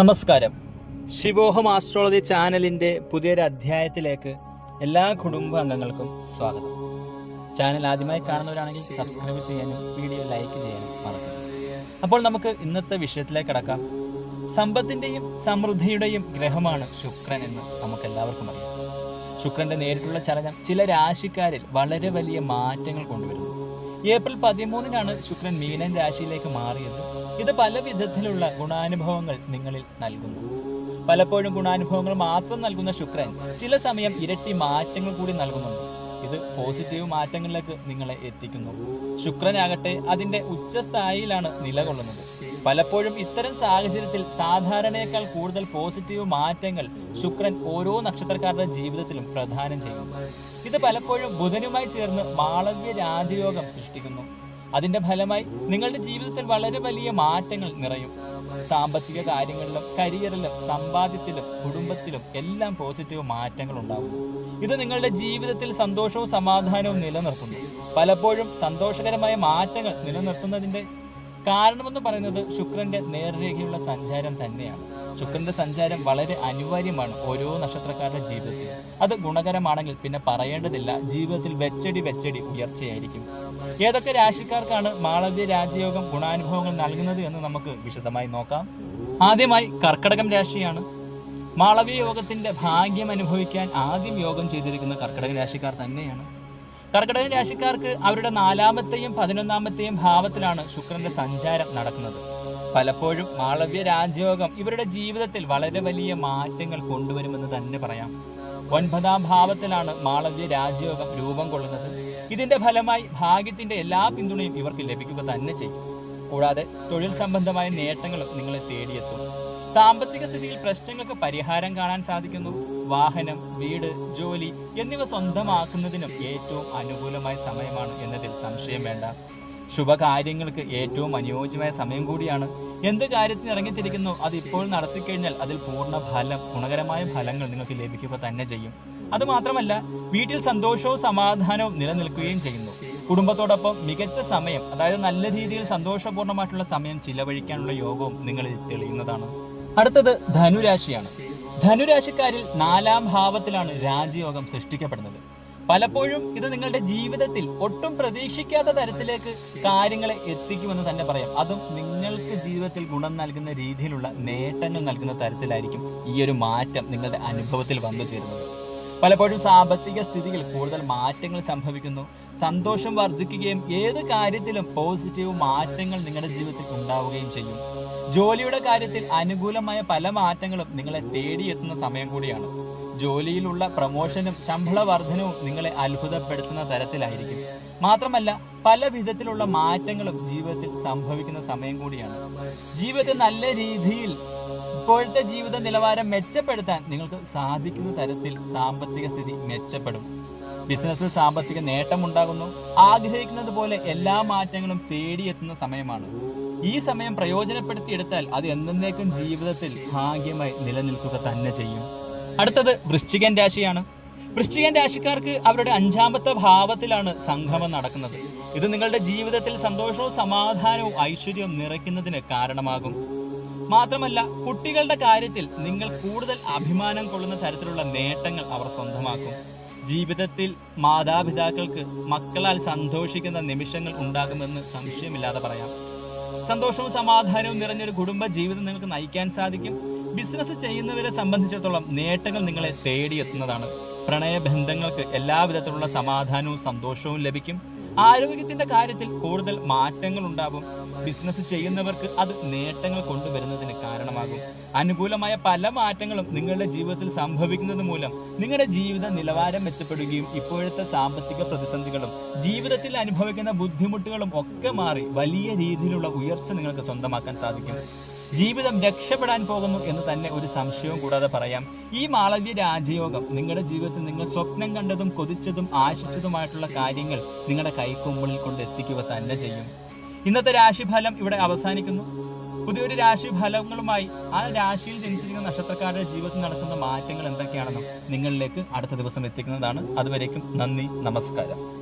നമസ്കാരം. ശിവോഹം ആസ്ട്രോളജി ചാനലിന്റെ പുതിയൊരു അധ്യായത്തിലേക്ക് എല്ലാ കുടുംബ അംഗങ്ങൾക്കും സ്വാഗതം. ചാനൽ ആദ്യമായി കാണുന്നവരാണെങ്കിൽ സബ്സ്ക്രൈബ് ചെയ്യാനും വീഡിയോ ലൈക്ക് ചെയ്യാനും മറക്കരുത്. അപ്പോൾ നമുക്ക് ഇന്നത്തെ വിഷയത്തിലേക്ക് കടക്കാം. സമ്പത്തിന്റെയും സമൃദ്ധിയുടെയും ഗ്രഹമാണ് ശുക്രൻ എന്ന് നമുക്ക് എല്ലാവർക്കും അറിയാം. ശുക്രന്റെ നേരിട്ടുള്ള ചലനം ചില രാശിക്കാരിൽ വളരെ വലിയ മാറ്റങ്ങൾ കൊണ്ടുവരുന്നു. ഏപ്രിൽ പതിമൂന്നിനാണ് ശുക്രൻ മീനൻ രാശിയിലേക്ക് മാറിയത്. ഇത് പല വിധത്തിലുള്ള ഗുണാനുഭവങ്ങൾ നിങ്ങളിൽ നൽകുന്നു. പലപ്പോഴും ഗുണാനുഭവങ്ങൾ മാത്രം നൽകുന്ന ശുക്രൻ ചില സമയം ഇരട്ടി മാറ്റങ്ങൾ കൂടി നൽകുന്നുണ്ട്. ഇത് പോസിറ്റീവ് മാറ്റങ്ങളിലേക്ക് നിങ്ങളെ എത്തിക്കുന്നു. ശുക്രനാകട്ടെ അതിന്റെ ഉച്ചസ്ഥായിയിലാണ് നിലകൊള്ളുന്നത്. പലപ്പോഴും ഇത്തരം സാഹചര്യത്തിൽ സാധാരണയേക്കാൾ കൂടുതൽ പോസിറ്റീവ് മാറ്റങ്ങൾ ശുക്രൻ ഓരോ നക്ഷത്രക്കാരുടെ ജീവിതത്തിലും പ്രധാനം ചെയ്യുന്നു. ഇത് പലപ്പോഴും ബുധനുമായി ചേർന്ന് മാളവ്യ രാജയോഗം സൃഷ്ടിക്കുന്നു. അതിന്റെ ഫലമായി നിങ്ങളുടെ ജീവിതത്തിൽ വളരെ വലിയ മാറ്റങ്ങൾ നിറയും. സാമ്പത്തിക കാര്യങ്ങളിലും കരിയറിലും സമ്പാദ്യത്തിലും കുടുംബത്തിലും എല്ലാം പോസിറ്റീവ് മാറ്റങ്ങൾ ഉണ്ടാവും ഇത് നിങ്ങളുടെ ജീവിതത്തിൽ സന്തോഷവും സമാധാനവും നിലനിർത്തുന്നു. പലപ്പോഴും സന്തോഷകരമായ മാറ്റങ്ങൾ നിലനിർത്തുന്നതിന്റെ കാരണമെന്ന് പറയുന്നത് ശുക്രന്റെ നേർരേഖയുള്ള സഞ്ചാരം തന്നെയാണ്. ശുക്രന്റെ സഞ്ചാരം വളരെ അനിവാര്യമാണ് ഓരോ നക്ഷത്രക്കാരുടെ ജീവിതത്തിൽ അത് ഗുണകരമാണെങ്കിൽ പിന്നെ പറയേണ്ടതില്ല. ജീവിതത്തിൽ വെച്ചടി വെച്ചടി ഉയർച്ചയായിരിക്കും. ഏതൊക്കെ രാശിക്കാർക്കാണ് മാളവ്യ രാജയോഗം ഗുണാനുഭവങ്ങൾ നൽകുന്നത് എന്ന് നമുക്ക് വിശദമായി നോക്കാം. ആദ്യമായി കർക്കടകം രാശിയാണ്. മാളവ്യ യോഗത്തിന്റെ ഭാഗ്യം അനുഭവിക്കാൻ ആദ്യം യോഗം ചെയ്തിരിക്കുന്ന കർക്കടക രാശിക്കാർ തന്നെയാണ്. കർക്കിടക രാശിക്കാർക്ക് അവരുടെ നാലാമത്തെയും പതിനൊന്നാമത്തെയും ഭാവത്തിലാണ് ശുക്രന്റെ സഞ്ചാരം നടക്കുന്നത്. പലപ്പോഴും മാളവ്യ രാജയോഗം ഇവരുടെ ജീവിതത്തിൽ വളരെ വലിയ മാറ്റങ്ങൾ കൊണ്ടുവരുമെന്ന് തന്നെ പറയാം. ഒൻപതാം ഭാവത്തിലാണ് മാളവ്യ രാജയോഗം രൂപം കൊള്ളുന്നത്. ഇതിന്റെ ഫലമായി ഭാഗ്യത്തിന്റെ എല്ലാ പിന്തുണയും ഇവർക്ക് ലഭിക്കുക തന്നെ ചെയ്യും. കൂടാതെ തൊഴിൽ സംബന്ധമായ നേട്ടങ്ങളും നിങ്ങളെ തേടിയെത്തും. സാമ്പത്തിക സ്ഥിതിയിൽ പ്രശ്നങ്ങൾക്ക് പരിഹാരം കാണാൻ സാധിക്കുന്നു. വാഹനം വീട് ജോലി എന്നിവ സ്വന്തമാക്കുന്നതിനും ഏറ്റവും അനുകൂലമായ സമയമാണ് എന്നതിൽ സംശയം വേണ്ട. ശുഭകാര്യങ്ങൾക്ക് ഏറ്റവും അനുയോജ്യമായ സമയം കൂടിയാണ്. എന്ത് കാര്യത്തിന് ഇറങ്ങിത്തിരിക്കുന്നു അത് ഇപ്പോൾ നടത്തിക്കഴിഞ്ഞാൽ അതിൽ പൂർണ ഫലം ഗുണകരമായ ഫലങ്ങൾ നിങ്ങൾക്ക് ലഭിക്കുക തന്നെ ചെയ്യും. അതുമാത്രമല്ല വീട്ടിൽ സന്തോഷവും സമാധാനവും നിലനിൽക്കുകയും ചെയ്യുന്നു. കുടുംബത്തോടൊപ്പം മികച്ച സമയം അതായത് നല്ല രീതിയിൽ സന്തോഷപൂർണമായിട്ടുള്ള സമയം ചിലവഴിക്കാനുള്ള യോഗവും നിങ്ങളിൽ തെളിയുന്നതാണ്. അടുത്തത് ധനുരാശിയാണ്. ധനുരാശിക്കാരിൽ നാലാം ഭാവത്തിലാണ് രാജയോഗം സൃഷ്ടിക്കപ്പെടുന്നത്. പലപ്പോഴും ഇത് നിങ്ങളുടെ ജീവിതത്തിൽ ഒട്ടും പ്രതീക്ഷിക്കാത്ത തരത്തിലേക്ക് കാര്യങ്ങളെ എത്തിക്കുമെന്ന് തന്നെ പറയാം. അതും നിങ്ങൾക്ക് ജീവിതത്തിൽ ഗുണം നൽകുന്ന രീതിയിലുള്ള നേട്ടങ്ങൾ നൽകുന്ന തരത്തിലായിരിക്കും ഈ ഒരു മാറ്റം നിങ്ങളുടെ അനുഭവത്തിൽ വന്നു ചേരുന്നത്. പലപ്പോഴും സാമ്പത്തിക സ്ഥിതിയിൽ കൂടുതൽ മാറ്റങ്ങൾ സംഭവിക്കുന്നു. സന്തോഷം വർദ്ധിക്കുകയും ഏത് കാര്യത്തിലും പോസിറ്റീവ് മാറ്റങ്ങൾ നിങ്ങളുടെ ജീവിതത്തിൽ ഉണ്ടാവുകയും ചെയ്യും. ജോലിയുടെ കാര്യത്തിൽ അനുകൂലമായ പല മാറ്റങ്ങളും നിങ്ങളെ തേടിയെത്തുന്ന സമയം കൂടിയാണ്. ജോലിയിലുള്ള പ്രമോഷനും ശമ്പള വർധനവും നിങ്ങളെ അത്ഭുതപ്പെടുത്തുന്ന തരത്തിലായിരിക്കും. മാത്രമല്ല പല വിധത്തിലുള്ള മാറ്റങ്ങളും ജീവിതത്തിൽ സംഭവിക്കുന്ന സമയം കൂടിയാണ്. ജീവിതത്തെ നല്ല രീതിയിൽ ഇപ്പോഴത്തെ ജീവിത നിലവാരം മെച്ചപ്പെടുത്താൻ നിങ്ങൾക്ക് സാധിക്കുന്ന തരത്തിൽ സാമ്പത്തിക സ്ഥിതി മെച്ചപ്പെടും. ബിസിനസ്സിൽ സാമ്പത്തിക നേട്ടമുണ്ടാകുന്നു. ആഗ്രഹിക്കുന്നത് പോലെ എല്ലാ മാറ്റങ്ങളും തേടിയെത്തുന്ന സമയമാണ്. ഈ സമയം പ്രയോജനപ്പെടുത്തിയെടുത്താൽ അത് എന്നേക്കും ജീവിതത്തിൽ ഭാഗ്യമായി നിലനിൽക്കുക തന്നെ ചെയ്യും. അടുത്തത് വൃശ്ചികൻ രാശിയാണ്. വൃശ്ചികൻ രാശിക്കാർക്ക് അവരുടെ അഞ്ചാമത്തെ ഭാവത്തിലാണ് സംഗമം നടക്കുന്നത്. ഇത് നിങ്ങളുടെ ജീവിതത്തിൽ സന്തോഷവും സമാധാനവും ഐശ്വര്യവും നിറയ്ക്കുന്നതിന് കാരണമാകും. മാത്രമല്ല കുട്ടികളുടെ കാര്യത്തിൽ നിങ്ങൾ കൂടുതൽ അഭിമാനം കൊള്ളുന്ന തരത്തിലുള്ള നേട്ടങ്ങൾ അവർ സ്വന്തമാക്കും. ജീവിതത്തിൽ മാതാപിതാക്കൾക്ക് മക്കളാൽ സന്തോഷിക്കുന്ന നിമിഷങ്ങൾ ഉണ്ടാകുമെന്ന് സംശയമില്ലാതെ പറയാം. സന്തോഷവും സമാധാനവും നിറഞ്ഞൊരു കുടുംബ ജീവിതം നിങ്ങൾക്ക് നയിക്കാൻ സാധിക്കും. ബിസിനസ് ചെയ്യുന്നവരെ സംബന്ധിച്ചിടത്തോളം നേട്ടങ്ങൾ നിങ്ങളെ തേടിയെത്തുന്നതാണ്. പ്രണയബന്ധങ്ങൾക്ക് എല്ലാവിധത്തിലുള്ള സമാധാനവും സന്തോഷവും ലഭിക്കും. ആരോഗ്യത്തിന്റെ കാര്യത്തിൽ കൂടുതൽ മാറ്റങ്ങൾ ഉണ്ടാകും ബിസിനസ് ചെയ്യുന്നവർക്ക് അത് നേട്ടങ്ങൾ കൊണ്ടുവരുന്നതിന് കാരണമാകും. അനുകൂലമായ പല മാറ്റങ്ങളും നിങ്ങളുടെ ജീവിതത്തിൽ സംഭവിക്കുന്നത് മൂലം നിങ്ങളുടെ ജീവിത നിലവാരം മെച്ചപ്പെടുകയും ഇപ്പോഴത്തെ സാമ്പത്തിക പ്രതിസന്ധികളും ജീവിതത്തിൽ അനുഭവിക്കുന്ന ബുദ്ധിമുട്ടുകളും ഒക്കെ മാറി വലിയ രീതിയിലുള്ള ഉയർച്ച നിങ്ങൾക്ക് സ്വന്തമാക്കാൻ സാധിക്കും. ജീവിതം രക്ഷപ്പെടാൻ പോകുന്നു എന്ന് തന്നെ ഒരു സംശയവും കൂടാതെ പറയാം. ഈ മാളവ്യ രാജയോഗം നിങ്ങളുടെ ജീവിതത്തിൽ നിങ്ങൾ സ്വപ്നം കണ്ടതും കൊതിച്ചതും ആശിച്ചതുമായിട്ടുള്ള കാര്യങ്ങൾ നിങ്ങളുടെ കൈക്കൊമ്പിളിൽ കൊണ്ട് എത്തിക്കുക തന്നെ ചെയ്യും. ഇന്നത്തെ രാശിഫലം ഇവിടെ അവസാനിക്കുന്നു. പുതിയൊരു രാശിഫലങ്ങളുമായി ആ രാശിയിൽ ജനിച്ചിരിക്കുന്ന നക്ഷത്രക്കാരുടെ ജീവിതത്തിൽ നടക്കുന്ന മാറ്റങ്ങൾ എന്തൊക്കെയാണെന്നും നിങ്ങളിലേക്ക് അടുത്ത ദിവസം എത്തിക്കുന്നതാണ്. അതുവരേക്കും നന്ദി നമസ്കാരം.